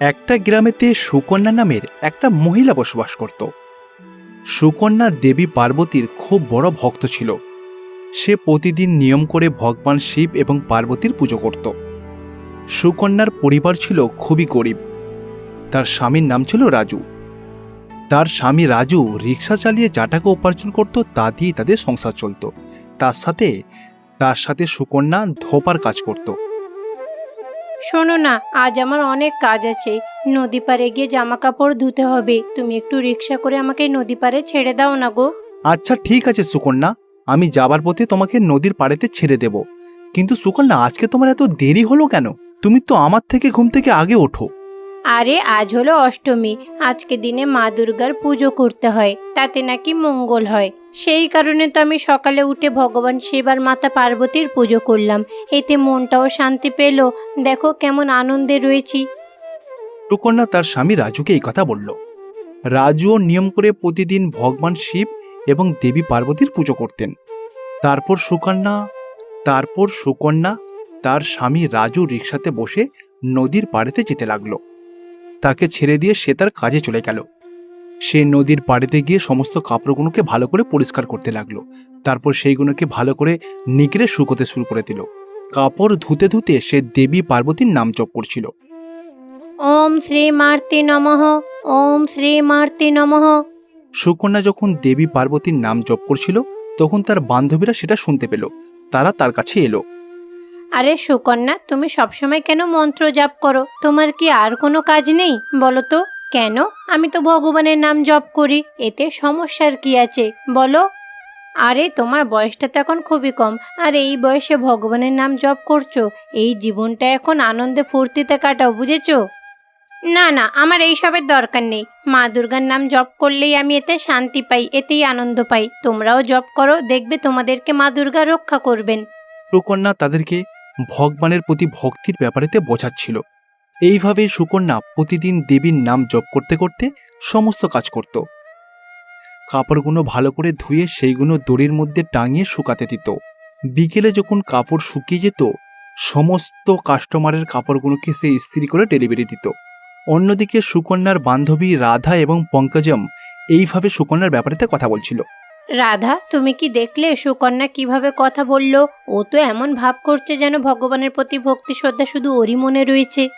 একটা গ্রামেতে সুকন্যা নামের একটা মহিলা বসবাস করত। সুকন্যা দেবী পার্বতীর খুব বড় ভক্ত ছিল। সে প্রতিদিন নিয়ম করে ভগবান শিব এবং পার্বতীর পুজো করত। সুকন্যার পরিবার ছিল খুবই গরিব। তার স্বামীর নাম ছিল রাজু। তার স্বামী রাজু রিক্সা চালিয়ে যা টাকা উপার্জন করত তা দিয়েই তাদের সংসার চলত। তার সাথে তার সাথে সুকন্যা ধোপার কাজ করত। শোনো না আজ আমার অনেক কাজ আছে। নদী পাড়ে গিয়ে জামা কাপড় ধুতে হবে। তুমি একটু রিক্সা করে আমাকে নদী পাড়ে ছেড়ে দাও না গো। আচ্ছা ঠিক আছে সুকন্যা। আমি যাবার পথে তোমাকে নদীর পাড়েতে ছেড়ে দেব। কিন্তু সুকন্যা আজকে তোমার এত দেরি হলো কেন? তুমি তো আমার থেকে ঘুম থেকে আগে ওঠো। আরে আজ হলো অষ্টমী। আজকে দিনে মা দুর্গার পুজো করতে হয়। তাতে নাকি মঙ্গল হয়। সেই কারণে তো আমি সকালে উঠে ভগবান শিবার মাতা পার্বতীর পুজো করলাম। এতে মনটাও শান্তি পেল। দেখো কেমন আনন্দে রয়েছি। সুকন্যা তার স্বামী রাজুকে এই কথা বলল। রাজুও নিয়ম করে প্রতিদিন ভগবান শিব এবং দেবী পার্বতীর পুজো করতেন। তারপর সুকন্যা তারপর সুকন্যা তার স্বামী রাজু রিক্সাতে বসে নদীর পাড়েতে যেতে লাগল। তাকে ছেড়ে দিয়ে সে তার কাজে চলে গেল। সে নদীর পাড়েতে গিয়ে সমস্ত কাপড়গুলোকে ভালো করে পরিষ্কার করতে লাগল। তারপর সেইগুলোকে ভালো করে নিগড়ে শুকোতে শুরু করে দিল। কাপড় ধুতে ধুতে সে দেবী পার্বতীর নাম জপ করছিল। ওম শ্রী মার্তি নমঃ ওম শ্রী মার্তি নমঃ। সুকন্যা যখন দেবী পার্বতীর নাম জপ করছিল তখন তার বান্ধবীরা সেটা শুনতে পেল। তারা তার কাছে এলো। আরে সুকন্যা তুমি সবসময় কেন মন্ত্র জাপ করো? তোমার কি আর কোনো কাজ নেই? বলো তো। কেন? আমি তো ভগবানের নাম জপ করি, এতে সমস্যার কি আছে? বলো। আরে, তোমার বয়সটা তো এখন খুবই কম। আর এই বয়সে ভগবানের নাম জপ করছ? এই জীবনটা এখন আনন্দে ফুর্তিতে কাটাও, বুঝেছ? না না, আমার এইসবের দরকার নেই। মা দুর্গার নাম জপ করলেই আমি এতে শান্তি পাই, এতেই আনন্দ পাই। তোমরাও জপ করো, দেখবে তোমাদেরকে মা দুর্গা রক্ষা করবেন। সুকন্যা তাদেরকে ভগবানের প্রতি ভক্তির ব্যাপারেতে বোঝাচ্ছিল। এইভাবে সুকন্যা প্রতিদিন দেবীর নাম জপ করতে করতে সমস্ত কাজ করত। কাপড়গুলো ভালো করে ধুয়ে সেইগুলো দড়ির মধ্যে টাঙিয়ে শুকাতে দিত। বিকেলে যখন কাপড় শুকিয়ে যেত, সমস্ত কাস্টমারের কাপড়গুলোকে সে ইস্ত্রি করে ডেলিভারি দিত। অন্যদিকে সুকন্যার বান্ধবী রাধা এবং পঙ্কজম এইভাবে সুকন্যার ব্যাপারেতে কথা বলছিল। রাধা, তুমি কি দেখলে সুকন্যা কীভাবে কথা বলল? ও তো এমন ভাব করছে যেন ভগবানের প্রতি ভক্তি শ্রদ্ধা শুধু ওরই মনে রয়েছে।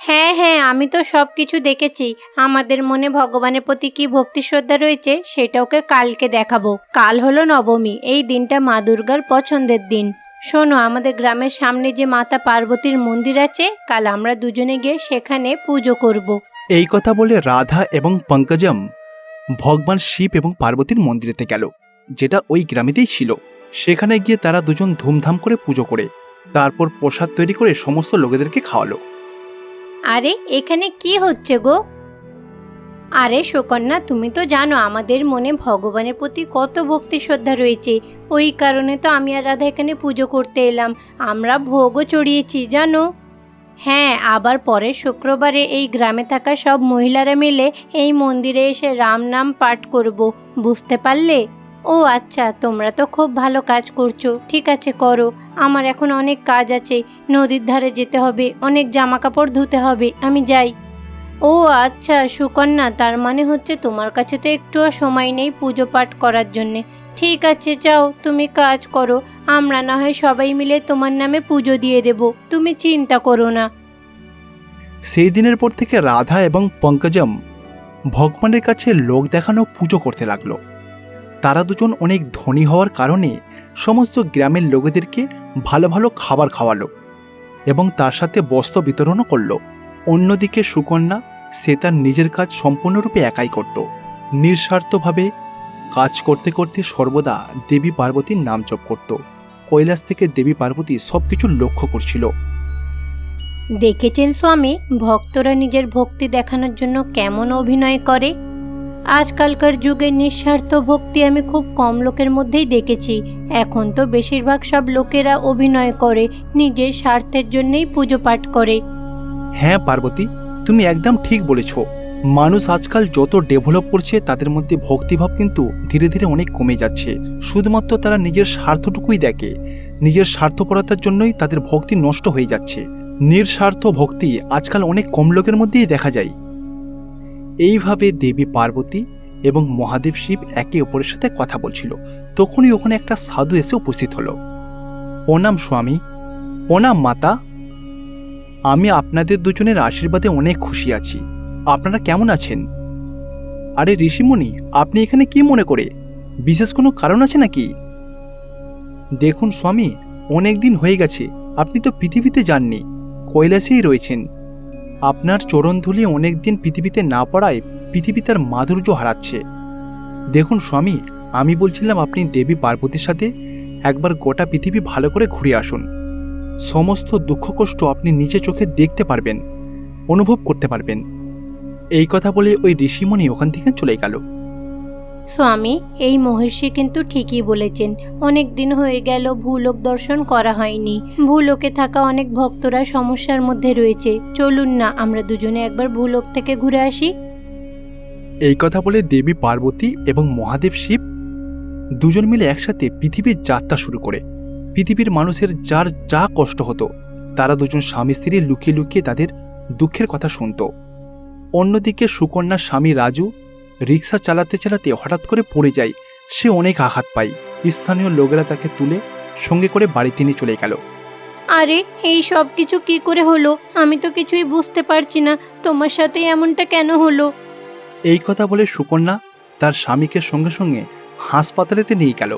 হ্যাঁ হ্যাঁ আমি তো সব কিছু দেখেছি। আমাদের মনে ভগবানের প্রতি কি ভক্তি শ্রদ্ধা রয়েছে, সেটা ওকে কালকে দেখাবো। কাল হলো নবমী, এই দিনটা মা দুর্গার পছন্দের দিন। শোনো, আমাদের গ্রামের সামনে যে মাতা পার্বতীর মন্দির আছে, কাল আমরা দুজনে গিয়ে সেখানে পুজো করব। এই কথা বলে রাধা এবং পঙ্কজম ভগবান শিব এবং পার্বতীর মন্দিরেতে গেল, যেটা ওই গ্রামেতেই ছিল। সেখানে গিয়ে তারা দুজন ধুমধাম করে পুজো করে, তারপর প্রসাদ তৈরি করে সমস্ত লোকেদেরকে খাওয়ালো। আরে, এখানে কি হচ্ছে গো? আরে, সুকন্যা, তুমি তো জানো আমাদের মনে ভগবানের প্রতি কত ভক্তি শ্রদ্ধা রয়েছে। ওই কারণে তো আমি আর রাধা এখানে পুজো করতে এলাম। আমরা ভোগও চড়িয়েছি, জানো? হ্যাঁ আবার পরের শুক্রবারে এই গ্রামে থাকা সব মহিলারা মিলে এই মন্দিরে এসে রাম নাম পাঠ করব। বুঝতে পারলে? ও আচ্ছা তোমরা তো খুব ভালো কাজ করছ। ঠিক আছে, করো। আমার এখন অনেক কাজ আছে। নদীর ধারে যেতে হবে, অনেক জামা কাপড় ধুতে হবে। আমি যাই। ও আচ্ছা সুকন্যা, তার মানে হচ্ছে তোমার কাছে তো একটুও সময় নেই পুজো পাঠ করার জন্যে। ঠিক আছে, যাও, তুমি কাজ করো। আমরা না হয় সবাই মিলে তোমার নামে পুজো দিয়ে দেব। তুমি চিন্তা করো না। সেই দিনের পর থেকে রাধা এবং পঙ্কজম ভগবানের কাছে লোক দেখানো পুজো করতে লাগল। তারা দুজন অনেক ধনী হওয়ার কারণে সমস্ত গ্রামের লোকেদেরকে ভালো ভালো খাবার খাওয়ালো এবং তার সাথে বস্ত্র বিতরণও করল। অন্যদিকে সুকন্যা সে তার নিজের কাজ সম্পূর্ণরূপে একাই করত। নিঃস্বার্থভাবে কাজ করতে করতে সর্বদা দেবী পার্বতীর নাম জপ করত। কৈলাস থেকে দেবী পার্বতী সবকিছু লক্ষ্য করছিল। দেখেছেন স্বামী, ভক্তরা নিজের ভক্তি দেখানোর জন্য কেমন অভিনয় করে? আজকালকার যুগে নিঃস্বার্থ ভক্তি আমি খুব কম লোকের মধ্যেই দেখেছি। এখন তো বেশিরভাগ সব লোকেরা অভিনয় করে, নিজের স্বার্থের জন্যই পুজো পাঠ করে। হ্যাঁ পার্বতী, তুমি একদম ঠিক বলেছ। মানুষ আজকাল যত ডেভেলপ করছে, তাদের মধ্যে ভক্তিভাব কিন্তু ধীরে ধীরে অনেক কমে যাচ্ছে। শুধুমাত্র তারা নিজের স্বার্থটুকুই দেখে। নিজের স্বার্থপরতার জন্যই তাদের ভক্তি নষ্ট হয়ে যাচ্ছে। নিঃস্বার্থ ভক্তি আজকাল অনেক কম লোকের মধ্যেই দেখা যায়। এইভাবে দেবী পার্বতী এবং মহাদেব শিব একে অপরের সাথে কথা বলছিল। তখনই ওখানে একটা সাধু এসে উপস্থিত হলো। প্রণাম স্বামী, প্রণাম মাতা। আমি আপনাদের দুজনের আশীর্বাদে অনেক খুশি আছি। আপনারা কেমন আছেন? আরে ঋষিমণি, আপনি এখানে কি মনে করে? বিশেষ কোনো কারণ আছে নাকি? দেখুন স্বামী, অনেক দিন হয়ে গেছে, আপনি তো পৃথিবীতে যাননি। কৈলাসেই রয়েছেন। আপনার চরণধুলি অনেক দিন পৃথিবীতে না পড়ায় পৃথিবী তার মাধুর্য হারাচ্ছে। দেখুন স্বামী, আমি বলছিলাম আপনি দেবী পার্বতীর সাথে একবার গোটা পৃথিবী ভালো করে ঘুরে আসুন। সমস্ত দুঃখ কষ্ট আপনি নিচে চোখে দেখতে পারবেন, অনুভব করতে পারবেন। এই কথা বলে ওই ঋষিমণি ওখান থেকে চলে গেল। স্বামী, এই মহর্ষি কিন্তু ঠিকই বলেছেন। অনেক দিন হয়ে গেল, ভূলোক দর্শন করা হয়নি। ভূলোকে থাকা অনেক ভক্তরা সমস্যার মধ্যে রয়েছে। চলুন না, আমরা দুজনে একবার ভূলোক থেকে ঘুরে আসি। এই কথা বলে দেবী পার্বতী এবং মহাদেব শিব দুজন মিলে একসাথে পৃথিবীর যাত্রা শুরু করে। পৃথিবীর মানুষের যার যা কষ্ট হতো, তারা দুজন স্বামী স্ত্রী লুকিয়ে লুকিয়ে তাদের দুঃখের কথা শুনত। অন্যদিকে সুকন্যার স্বামী রাজু রিক্সা চালাতে চালাতে হঠাৎ করে পড়ে যায়। সে অনেক আঘাত পায়। স্থানীয় লোকেরা তাকে তুলে সঙ্গে করে বাড়িতে নিয়ে চলে গেল। আরে এই সব কিছু কি করে হলো? আমি তো কিছুই বুঝতে পারছি না। তোমার সাথে এমনটা কেন হলো? এই কথা বলে সুকন্যা তার স্বামীকে সঙ্গে সঙ্গে হাসপাতালেতে নিয়ে গেল।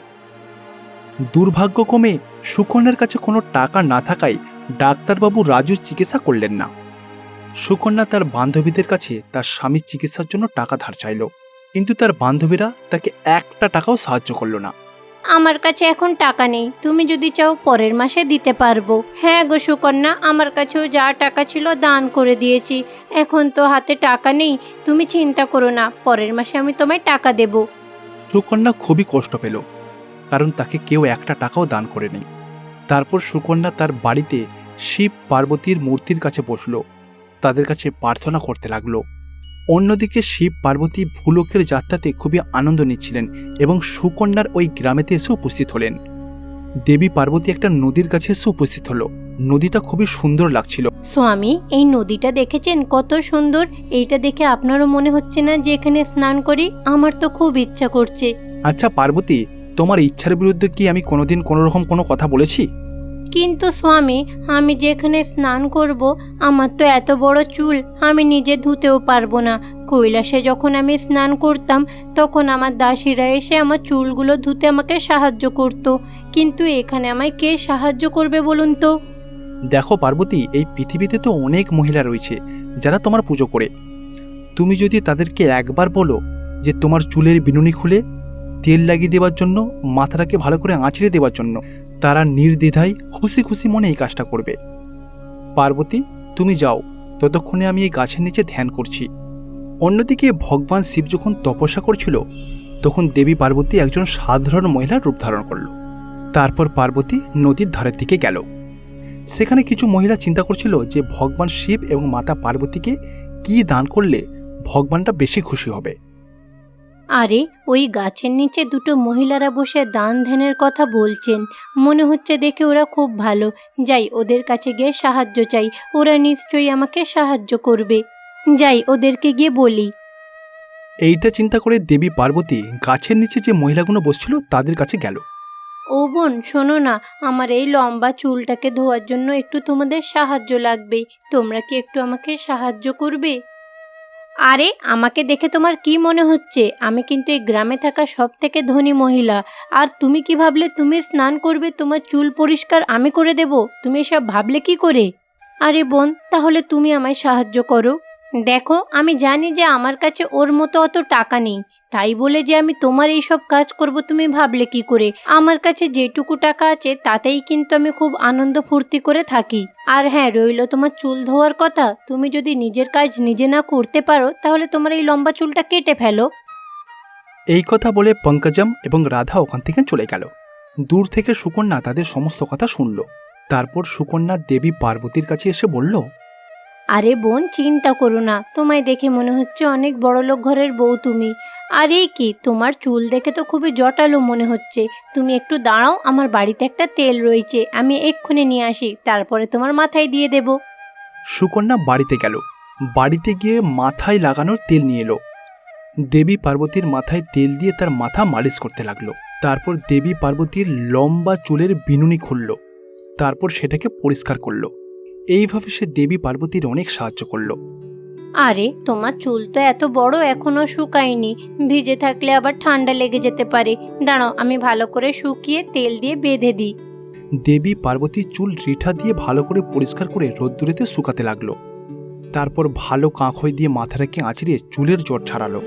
দুর্ভাগ্যক্রমে সুকন্যার কাছে কোনো টাকা না থাকায় ডাক্তারবাবু রাজু চিকিৎসা করলেন না। সুকন্যা তার বান্ধবীদের কাছে তার স্বামীর চিকিৎসার জন্য টাকা ধার চাইল। কিন্তু তার বান্ধবীরা তাকে একটা টাকাও সাহায্য করল না। আমার কাছে এখন টাকা নেই। তুমি যদি চাও পরের মাসে দিতে পারব। হ্যাঁ গো সুকন্যা আমার কাছেও যা টাকা ছিল দান করে দিয়েছি। এখন তো হাতে টাকা নেই। তুমি চিন্তা করো না পরের মাসে আমি তোমায় টাকা দেব। সুকন্যা খুবই কষ্ট পেল কারণ তাকে কেউ একটা টাকাও দান করেনি। তারপর সুকন্যা তার বাড়িতে শিব পার্বতীর মূর্তির কাছে বসল। তাদের কাছে প্রার্থনা করতে লাগল। অন্যদিকে শিব পার্বতী ভূলোকের যাত্রাতে খুবই আনন্দ নিচ্ছিলেন এবং সুকন্যার ওই গ্রামেতে এসে উপস্থিত হলেন। দেবী পার্বতী একটা নদীর কাছে এসে উপস্থিত হলো। নদীটা খুবই সুন্দর লাগছিল। স্বামী এই নদীটা দেখেছেন? কত সুন্দর। এইটা দেখে আপনারও মনে হচ্ছে না যে এখানে স্নান করি? আমার তো খুব ইচ্ছা করছে। আচ্ছা পার্বতী তোমার ইচ্ছার বিরুদ্ধে কি আমি কোনোদিন কোনো রকম কোনো কথা বলেছি? কিন্তু স্বামী, আমি যেখানে স্নান করব, আমার তো এত বড় চুল, আমি নিজে ধুতেও পারব না। কৈলাসে যখন আমি স্নান করতাম, তখন আমার দাসীরা এসে আমার চুলগুলো ধুতে আমাকে সাহায্য করত। কিন্তু এখানে আমায় কে সাহায্য করবে বলুন তো? দেখো পার্বতী, এই পৃথিবীতে তো অনেক মহিলা রয়েছে, যারা তোমার পুজো করে। তুমি যদি তাদেরকে একবার বলো যে তোমার চুলের বিনুনি খুলে তেল লাগিয়ে দেওয়ার জন্য, মাথাটাকে ভালো করে আঁচড়ে দেওয়ার জন্য। তারা নির্দ্বিধায় খুশি খুশি মনে এই কাজটা করবে। পার্বতী, তুমি যাও। ততক্ষণে আমি এই গাছের নিচে ধ্যান করছি। অন্যদিকে ভগবান শিব যখন তপস্যা করছিল, তখন দেবী পার্বতী একজন সাধারণ মহিলার রূপ ধারণ করল। তারপর পার্বতী নদীর ধারের দিকে গেল। সেখানে কিছু মহিলা চিন্তা করছিল যে ভগবান শিব এবং মাতা পার্বতীকে কি দান করলে ভগবানটা বেশি খুশি হবে। আরে ওই গাছের নিচে দুটো মহিলারা বসে দান ধ্যানের কথা বলছেন। মনে হচ্ছে দেখে ওরা খুব ভালো। যাই ওদের কাছে গিয়ে সাহায্য চাই। ওরা নিশ্চয়ই আমাকে সাহায্য করবে। যাই ওদেরকে গিয়ে বলি। এইটা চিন্তা করে দেবী পার্বতী গাছের নিচে যে মহিলাগুলো বসছিল তাদের কাছে গেল। ও বোন শোনো না আমার এই লম্বা চুলটাকে ধোয়ার জন্য একটু তোমাদের সাহায্য লাগবে। তোমরা কি একটু আমাকে সাহায্য করবে? আরে, আমাকে দেখে তোমার কি মনে হচ্ছে? আমি কিন্তু এই গ্রামে থাকা সব থেকে ধনী মহিলা। আর তুমি কি ভাবলে তুমি স্নান করবে, তোমার চুল পরিষ্কার আমি করে দেব? তুমি এসব ভাবলে কি করে? আরে বোন, তাহলে তুমি আমায় সাহায্য করো। দেখো, আমি জানি যে আমার কাছে ওর মতো অত টাকা নেই। তাই বলে যে আমি তোমার এই সব কাজ করব, তুমি ভাবলে কি করে? আমার কাছে যেটুকু টাকা আছে, তাতেই কিন্তু আমি খুব আনন্দ ফুর্তি করে থাকি। আর হ্যাঁ রইল তোমার চুল ধোয়ার কথা। তুমি যদি নিজের কাজ নিজে না করতে পারো, তাহলে তোমার এই লম্বা চুলটা কেটে ফেলো। এই কথা বলে পঙ্কজম এবং রাধা ওখান থেকে চলে গেল। দূর থেকে সুকন্যা তাদের সমস্ত কথা শুনল। তারপর সুকন্যা দেবী পার্বতীর কাছে এসে বলল আরে বোন, চিন্তা করো না। তোমায় দেখে মনে হচ্ছে অনেক বড়লোক ঘরের বউ তুমি। আর কি? তোমার চুল দেখে তো খুবই জটালো মনে হচ্ছে। তুমি একটু দাঁড়াও, আমার বাড়িতে একটা তেল রয়েছে। আমি এক্ষুনি নিয়ে আসি, তারপরে তোমার মাথায় দিয়ে দেবো। সুকন্যা বাড়িতে গেল। বাড়িতে গিয়ে মাথায় লাগানোর তেল নিয়ে এলো। দেবী পার্বতীর মাথায় তেল দিয়ে তার মাথা মালিশ করতে লাগল। তারপর দেবী পার্বতীর লম্বা চুলের বিনুনি খুলল। তারপর সেটাকে পরিষ্কার করল। এইভাবে সে দেবী পার্বতীর অনেক সাহায্য করল। আরে তোমার চুল তো এত বড় এখনও শুকায়নি। ভিজে থাকলে আবার ঠান্ডা লেগে যেতে পারে। দাঁড়াও আমি ভালো করে শুকিয়ে তেল দিয়ে বেঁধে দিই। দেবী পার্বতীর চুল রিঠা দিয়ে ভালো করে পরিষ্কার করে রোদ্দুরেতে শুকাতে লাগল। তারপর ভালো কাঁখই দিয়ে মাথাটাকে আঁচড়িয়ে চুলের জট ছাড়ালো।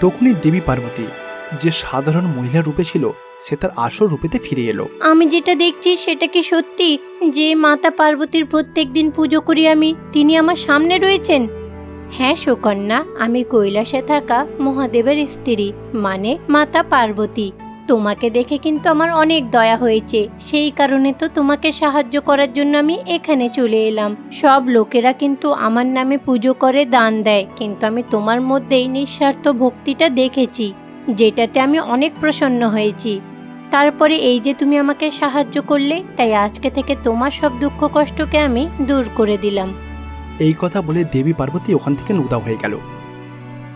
তখনই দেবী পার্বতী যে সাধারণ মহিলা রূপে ছিল, সে তার আসল রূপেতে ফিরে এলো। আমি যেটা দেখছি সেটা কি সত্যি? যে মাতা পার্বতীর প্রত্যেক দিন পুজো করি আমি, তিনি আমার সামনে রয়েছেন? হ্যাঁ সুকন্যা, আমি কৈলাসে থাকা মহাদেবের স্ত্রী মানে মাতা পার্বতী। তোমাকে দেখে কিন্তু আমার অনেক দয়া হয়েছে। সেই কারণে তো তোমাকে সাহায্য করার জন্য আমি এখানে চলে এলাম। সব লোকেরা কিন্তু আমার নামে পুজো করে, দান দেয়। কিন্তু আমি তোমার মধ্যেই নিঃস্বার্থ ভক্তিটা দেখেছি। যেটাতে আমি অনেক প্রসন্ন হয়েছি। তারপরে এই যে তুমি আমাকে সাহায্য করলে, তাই আজকে থেকে তোমার সব দুঃখ কষ্টকে আমি দূর করে দিলাম। এই কথা বলে দেবী পার্বতী ওখান থেকে উদা হয়ে গেল।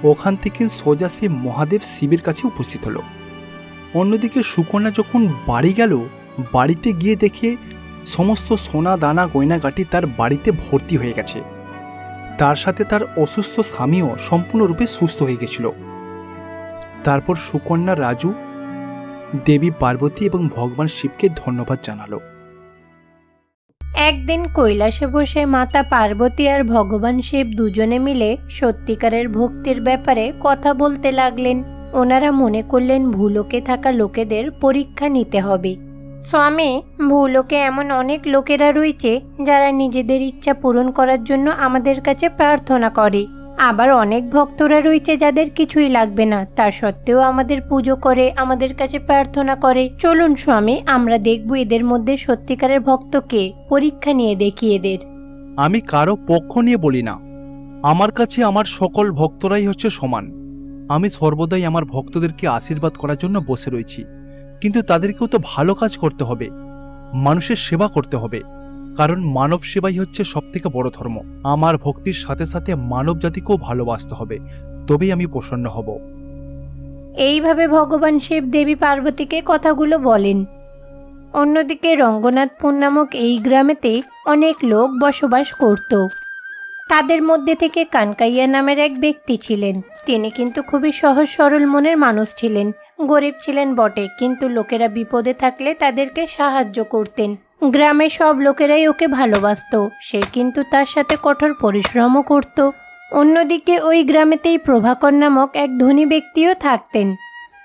ওখান থেকে সোজা সে মহাদেব শিবের কাছে উপস্থিত হলো। অন্যদিকে সুকন্যা যখন বাড়ি গেল, বাড়িতে গিয়ে দেখে সমস্ত সোনা দানা গয়নাগাটি তার বাড়িতে ভর্তি হয়ে গেছে। তার সাথে তার অসুস্থ স্বামীও সম্পূর্ণরূপে সুস্থ হয়ে গেছিল। তারপর সুকন্যা রাজু, দেবী পার্বতী এবং ভগবান শিবকে ধন্যবাদ জানালো। একদিন কৈলাসে বসে মাতা পার্বতী আর ভগবান শিব দুজনে মিলে সত্যিকারের ভক্তির ব্যাপারে কথা বলতে লাগলেন। ওনারা মনে করলেন ভুলোকে থাকা লোকেদের পরীক্ষা নিতে হবে। স্বামী, ভুলোকে এমন অনেক লোকেরা রয়েছে যারা নিজেদের ইচ্ছা পূরণ করার জন্য আমাদের কাছে প্রার্থনা করে। আবার অনেক ভক্তরা রয়েছে যাদের কিছুই লাগবে না। তা সত্ত্বেও আমাদের পুজো করে, আমাদের কাছে প্রার্থনা করে। চলুন স্বামী, আমরা দেখব এদের মধ্যে সত্যিকারের ভক্তকে। পরীক্ষা নিয়ে দেখি এদের। আমি কারও পক্ষ নিয়ে বলি না। আমার কাছে আমার সকল ভক্তরাই হচ্ছে সমান। আমি সর্বদাই আমার ভক্তদেরকে আশীর্বাদ করার জন্য বসে রয়েছি। কিন্তু তাদেরকেও তো ভালো কাজ করতে হবে। মানুষের সেবা করতে হবে। কারণ মানব সেবাই হচ্ছে সবথেকে বড় ধর্ম। আমার ভক্তির সাথে সাথে মানব জাতিকেও ভালোবাসতে হবে, তবেই আমি প্রসন্ন হব। এইভাবে ভগবান শিব দেবী পার্বতীকে কথাগুলো বলেন। অন্যদিকে রঙ্গনাথপুর নামক এই গ্রামেতে অনেক লোক বসবাস করত। তাদের মধ্যে থেকে কানকাইয়া নামের এক ব্যক্তি ছিলেন। তিনি কিন্তু খুবই সহজ সরল মনের মানুষ ছিলেন। গরিব ছিলেন বটে, কিন্তু লোকেরা বিপদে থাকলে তাদেরকে সাহায্য করতেন। গ্রামের সব লোকেরাই ওকে ভালোবাসতো। সে কিন্তু তার সাথে কঠোর পরিশ্রমও করত। অন্যদিকে ওই গ্রামেতেই প্রভাকর নামক এক ধনী ব্যক্তিও থাকতেন।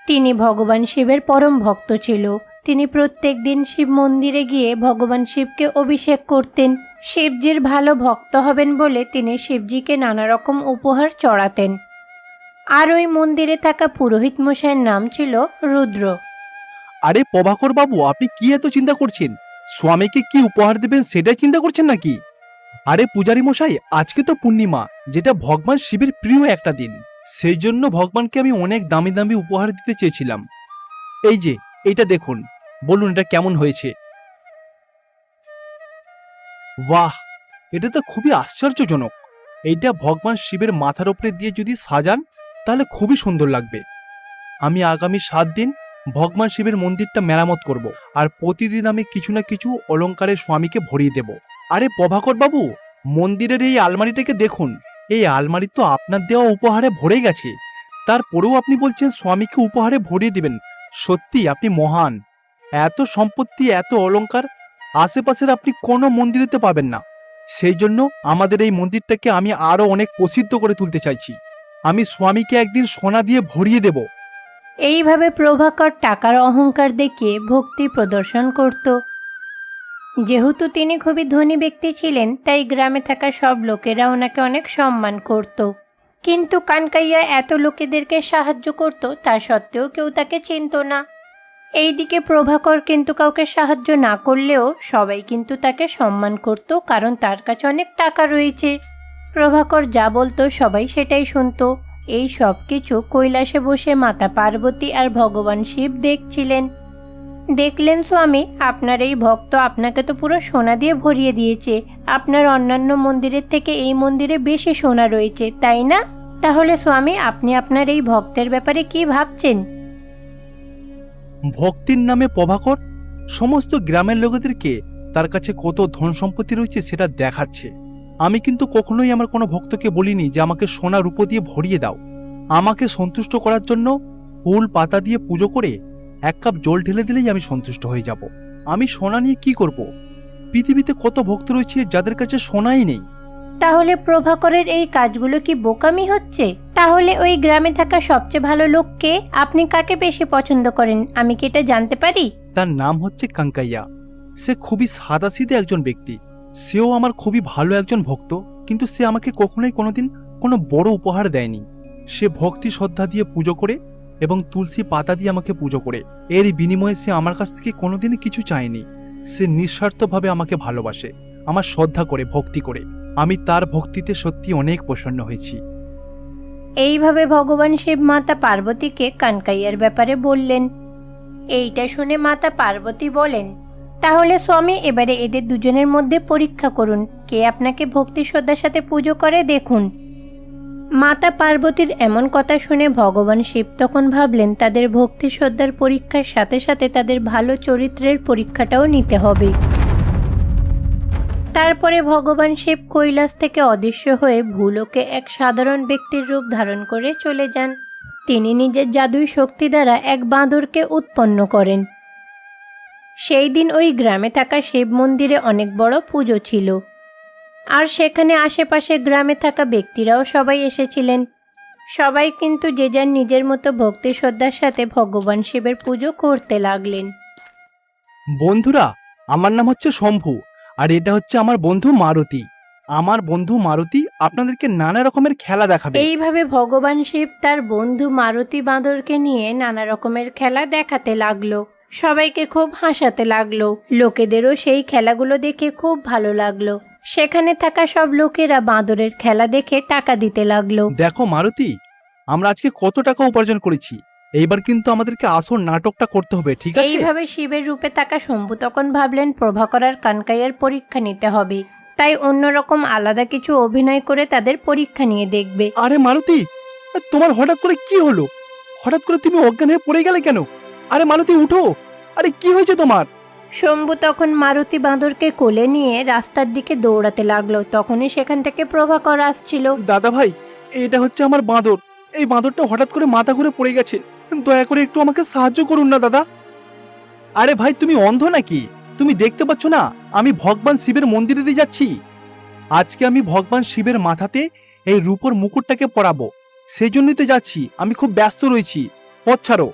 তিনি ভগবান শিবের পরম ভক্ত ছিল। তিনি প্রত্যেক দিন শিব মন্দিরে গিয়ে ভগবান শিবকে অভিষেক করতেন। শিবজির ভালো ভক্ত হবেন বলে তিনি শিবজিকে নানা রকম উপহার চড়াতেন। আর ওই মন্দিরে থাকা পুরোহিত মশাইয়ের নাম ছিল রুদ্র। আরে প্রভাকর বাবু আপনি কি এত চিন্তা করছেন? স্বামীকে কি উপহার দেবেন সেটাই চিন্তা করছেন নাকি? আরে পূজারি মশাই, আজকে তো পূর্ণিমা, যেটা ভগবান শিবের প্রিয় একটা দিন। সেই জন্য ভগবানকে আমি অনেক দামি দামি উপহার দিতে চেয়েছিলাম। এই যে, এটা দেখুন, বলুন এটা কেমন হয়েছে। বাহ, এটা তো খুবই আশ্চর্যজনক। এইটা ভগবান শিবের মাথার ওপরে দিয়ে যদি সাজান, তাহলে খুবই সুন্দর লাগবে। আমি আগামী সাত দিন ভগবান শিবের মন্দিরটা মেরামত করব। আর প্রতিদিন আমি কিছু না কিছু অলংকারের স্বামীকে ভরিয়ে দেব। আরে প্রভাকর বাবু, মন্দিরের এই আলমারিটাকে দেখুন। এই আলমারি তো আপনার দেওয়া উপহারে ভরে গেছে। তারপরেও আপনি বলছেন স্বামীকে উপহারে ভরিয়ে দিবেন। সত্যি, আপনি মহান। এত সম্পত্তি, এত অলঙ্কার আশেপাশের আপনি কোনো মন্দিরেতে পাবেন না। সেই জন্য আমাদের এই মন্দিরটাকে আমি আরও অনেক প্রসিদ্ধ করে তুলতে চাইছি। আমি স্বামীকে একদিন সোনা দিয়ে ভরিয়ে দেব। এইভাবে প্রভাকর টাকার অহংকার দেখিয়ে ভক্তি প্রদর্শন করত। যেহেতু তিনি খুবই ধনী ব্যক্তি ছিলেন, তাই গ্রামে থাকা সব লোকেরা ওনাকে অনেক সম্মান করত। কিন্তু কানকাইয়া এত লোকেদেরকে সাহায্য করত, তা সত্ত্বেও কেউ তাকে চিনত না। এইদিকে প্রভাকর কিন্তু কাউকে সাহায্য না করলেও সবাই কিন্তু তাকে সম্মান করত, কারণ তার কাছে অনেক টাকা রয়েছে। প্রভাকর যা বলতো সবাই সেটাই শুনতো। এই সব কিছু কৈলাসে বসে মাতা পার্বতী আর ভগবান শিব দেখছিলেন। দেখলেন স্বামী, আপনার এই ভক্ত আপনাকে তো পুরো সোনা দিয়ে ভরিয়ে দিয়েছে। আপনার অন্যান্য মন্দিরের থেকে এই মন্দিরে বেশি সোনা রয়েছে, তাই না? তাহলে স্বামী, আপনি আপনার এই ভক্তের ব্যাপারে কি ভাবছেন? ভক্তির নামে প্রভাকর? সমস্ত গ্রামের লোকেদেরকে তার কাছে কত ধন সম্পত্তি রয়েছে সেটা দেখাচ্ছে। আমি কিন্তু কখনোই আমার কোনো ভক্তকে বলিনি যে আমাকে সোনা রূপো দিয়ে ভরিয়ে দাও। আমাকে সন্তুষ্ট করার জন্য ফুল পাতা দিয়ে পুজো করে এক কাপ জল ঢেলে দিলেই আমি সন্তুষ্ট হয়ে যাব। আমি সোনা নিয়ে কি করব? পৃথিবীতে কত ভক্ত রয়েছে যাদের কাছে সোনাই নেই? তাহলে প্রভাকরের এই কাজগুলো কি বোকামি হচ্ছে? তাহলে ওই গ্রামে থাকা সবচেয়ে ভালো লোককে আপনি কাকে বেশি পছন্দ করেন? আমি কি এটা জানতে পারি? তার নাম হচ্ছে কাঙ্কাইয়া। সে খুবই সাদাসিধে একজন ব্যক্তি। সেও আমার খুবই ভালো একজন ভক্ত, কিন্তু সে আমাকে কখনোই কোনোদিন কোনো বড় উপহার দেয়নি। সে ভক্তি শ্রদ্ধা দিয়ে পুজো করে এবং তুলসী পাতা দিয়ে আমাকে পুজো করে। এর বিনিময়ে সে আমার কাছ থেকে কোনোদিনই কিছু চায়নি। সে নিঃস্বার্থভাবে আমাকে ভালোবাসে, আমার শ্রদ্ধা করে, ভক্তি করে। আমি তার ভক্তিতে সত্যি অনেক প্রসন্ন হয়েছি। এইভাবে ভগবান শিব মাতা পার্বতীকে কানকাইয়ার ব্যাপারে বললেন। এইটা শুনে মাতা পার্বতী বলেন তাহলে স্বামী, এবারে এদের দুজনের মধ্যে পরীক্ষা করুন। কে আপনাকে ভক্তি শ্রদ্ধার সাথে পুজো করে, দেখুন। মাতা পার্বতীর এমন কথা শুনে ভগবান শিব তখন ভাবলেন, তাদের ভক্তি শ্রদ্ধার পরীক্ষার সাথে সাথে তাদের ভালো চরিত্রের পরীক্ষাটাও নিতে হবে। তারপরে ভগবান শিব কৈলাস থেকে অদৃশ্য হয়ে ভূলোকে এক সাধারণ ব্যক্তির রূপ ধারণ করে চলে যান। তিনি নিজের জাদুই শক্তি দ্বারা এক বাঁদরকে উৎপন্ন করেন। সেই দিন ওই গ্রামে থাকা শিব মন্দিরে অনেক বড় পুজো ছিল। আর সেখানে আশেপাশে গ্রামে থাকা ব্যক্তিরাও সবাই এসেছিলেন। সবাই কিন্তু যে যার নিজের মতো ভক্তি শ্রদ্ধার সাথে ভগবান শিবের পুজো করতে লাগলেন। বন্ধুরা আমার নাম হচ্ছে শম্ভু আর এটা হচ্ছে আমার বন্ধু মারুতি। আমার বন্ধু মারুতি আপনাদেরকে নানা রকমের খেলা দেখাবে। এইভাবে ভগবান শিব তার বন্ধু মারুতি বাঁদরকে নিয়ে নানা রকমের খেলা দেখাতে লাগল। সবাইকে খুব হাসাতে লাগল। লোকেদেরও সেই খেলাগুলো দেখে খুব ভালো লাগল। সেখানে থাকা সব লোকেরা বাঁদরের খেলা দেখে টাকা দিতে লাগল। দেখো মারুতি আমরা আজকে কত টাকা উপার্জন করেছি। এইবার কিন্তু আমাদেরকে আসল নাটকটা করতে হবে ঠিক আছে? এইভাবে শিবের রূপে থাকা শম্ভু তখন ভাবলেন প্রভাকর আর কানকাইয়ের পরীক্ষা নিতে হবে। তাই অন্যরকম আলাদা কিছু অভিনয় করে তাদের পরীক্ষা নিয়ে দেখবে। আরে মারুতি তোমার হঠাৎ করে কি হলো? হঠাৎ করে তুমি অজ্ঞান হয়ে পড়ে গেলে কেন? আরে মারুতি উঠো। আরে কি হয়েছে তোমার? শম্ভু তখন মারুতি বাঁদরকে কোলে নিয়ে রাস্তার দিকে দৌড়াতে লাগল। তখনই সেখান থেকে প্রভাকর আসছিল। দাদা ভাই এটা হচ্ছে আমার বাঁদর। এই বাঁদরটা হঠাৎ করে মাথা ঘুরে পড়ে গেছে। দয়া করে একটু আমাকে সাহায্য করুন না দাদা। আরে ভাই তুমি অন্ধ নাকি? তুমি দেখতে পাচ্ছ না আমি ভগবান শিবের মন্দিরে দিয়ে যাচ্ছি। আজকে আমি ভগবান শিবের মাথাতে এই রূপর মুকুটটাকে পরাবো। সেই জন্যই তো যাচ্ছি। আমি খুব ব্যস্ত রয়েছি। পথ ছাড়ো।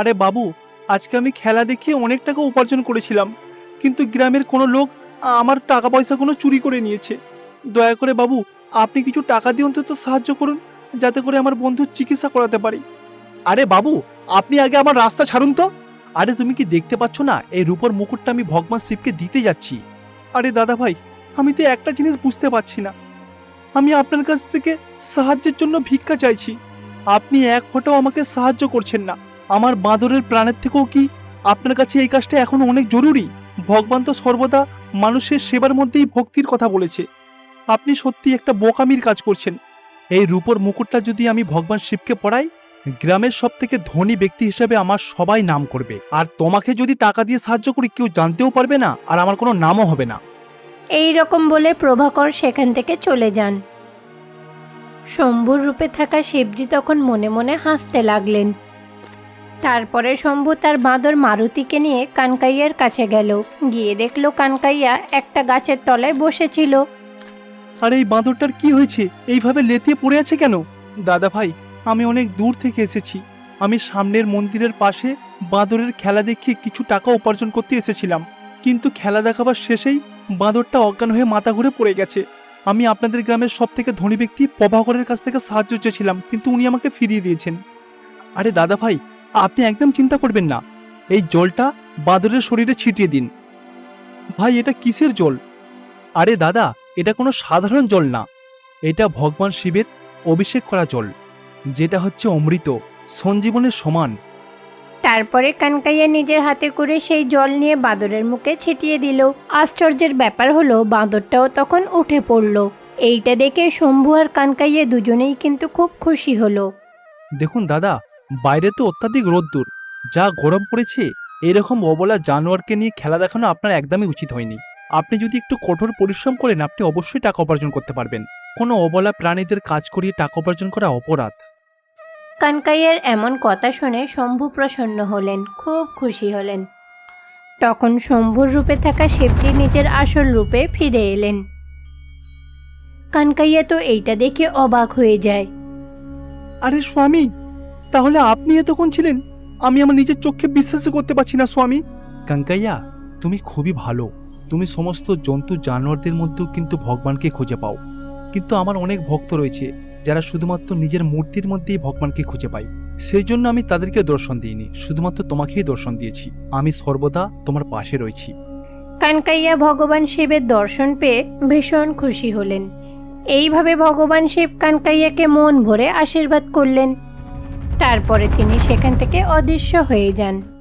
আরে বাবু, আজকে আমি খেলা দেখিয়ে অনেক টাকা উপার্জন করেছিলাম, কিন্তু গ্রামের কোনো লোক আমার টাকা পয়সাগুলো চুরি করে নিয়েছে। দয়া করে বাবু, আপনি কিছু টাকা দিয়ে অন্তত সাহায্য করুন, যাতে করে আমার বন্ধুর চিকিৎসা করাতে পারি। আরে বাবু, আপনি আগে আমার রাস্তা ছাড়ুন তো। আরে তুমি কি দেখতে পাচ্ছ না, এই রূপর মুকুটটা আমি ভগবান শিবকে দিতে যাচ্ছি। আরে দাদা ভাই, আমি তো একটা জিনিস বুঝতে পারছি না। আমি আপনার কাছ থেকে সাহায্যের জন্য ভিক্ষা চাইছি। আপনি এক ফোঁটাও আমাকে সাহায্য করছেন না। আমার বাঁদরের প্রাণের থেকেও কি আপনার কাছে এই কাজটা এখন অনেক জরুরি? ভগবান তো সর্বদা মানুষের সেবার মধ্যেই ভক্তির কথা বলেছে। আপনি সত্যি একটা বোকামির কাজ করছেন। এই রূপর মুকুটটা যদি আমি ভগবান শিবকে পড়াই, গ্রামের সব থেকে ধনী ব্যক্তি হিসেবে আমার সবাই নাম করবে। আর তোমাকে যদি টাকা দিয়ে সাহায্য করি, কেউ জানতেও পারবে না, আর আমার কোনো নামও হবে না। এই রকম বলে প্রভাকর সেখান থেকে চলে যান। শম্ভুর রূপে থাকা শিবজি তখন মনে মনে হাসতে লাগলেন। তারপরে শম্ভু তার বাঁদর মারুতিকে নিয়ে কানকাইয়ার কাছে গেল। গিয়ে দেখল কানকাইয়া একটা গাছের তলায় বসেছিল। আর এই বাঁদরটার কি হয়েছে? এইভাবে লেতিয়ে পড়ে আছে কেন? দাদা ভাই, আমি অনেক দূর থেকে এসেছি। আমি সামনের মন্দিরের পাশে বাঁদরের খেলা দেখিয়ে কিছু টাকা উপার্জন করতে এসেছিলাম। কিন্তু খেলা দেখাবার শেষেই বাঁদরটা অজ্ঞান হয়ে মাথা ঘুরে পড়ে গেছে। আমি আপনাদের গ্রামের সব থেকে ধনী ব্যক্তি প্রভাকরের কাছ থেকে সাহায্য চেয়েছিলাম, কিন্তু উনি আমাকে ফিরিয়ে দিয়েছেন। আরে দাদা ভাই আপনি একদম চিন্তা করবেন না। এই জলটা বাঁদরের শরীরে ছিটিয়ে দিন। ভাই এটা কিসের জল? আরে দাদা এটা কোনো সাধারণ জল না। এটা ভগবান শিবের অভিষেক করা জল যেটা হচ্ছে অমৃত সঞ্জীবনের সমান। তারপরে কানকাইয়া নিজের হাতে করে সেই জল নিয়ে বাঁদরের মুখে ছিটিয়ে দিল। আশ্চর্যের ব্যাপার হলো বাঁদরটাও তখন উঠে পড়ল। এইটা দেখে শম্ভু আর কানকাইয়া দুজনেই কিন্তু খুব খুশি হলো। দেখুন দাদা বাইরে তো অত্যাধিক রোদ্দুর। যা গরম পড়েছে এরকম অবলা জানোয়ারকে নিয়ে খেলা দেখানো আপনার একদমই উচিত হয়নি। আপনি যদি একটু কঠোর পরিশ্রম করেন আপনি অবশ্যই টাকা উপার্জন করতে পারবেন। কোনো অবলা প্রাণীদের কাজ করিয়ে টাকা উপার্জন করা অপরাধ। কানকাইয়ের এমন কথা শুনে শম্ভু প্রসন্ন হলেন খুব খুশি হলেন। তখন শম্ভুর রূপে থাকা শিবজি নিজের আসল রূপে ফিরে এলেন। কানকাইয়া তো এইটা দেখে অবাক হয়ে যায়। আরে স্বামী তাহলে আপনি এতক্ষণ ছিলেন? আমি আমার নিজের চোখে বিশ্বাসই করতে পারছি না স্বামী। কাঙ্কাইয়া তুমি খুবই ভালো। তুমি সমস্ত জন্তু জানোয়ারদের মধ্যেও কিন্তু ভগবানকে খুঁজে পাও। কিন্তু আমার অনেক ভক্ত রয়েছে যারা শুধুমাত্র নিজের মূর্তির মধ্যেই ভগবানকে খুঁজে পায়। সেই জন্য আমি তাদেরকে দর্শন দিইনি শুধুমাত্র তোমাকেই দর্শন দিয়েছি। আমি সর্বদা তোমার পাশে রয়েছি। কানকাইয়া ভগবান শিবের দর্শন পেয়ে ভীষণ খুশি হলেন। এইভাবে ভগবান শিব কানকাইয়াকে মন ভরে আশীর্বাদ করলেন। তারপরে তিনি সেখান থেকে অদৃশ্য হয়ে যান।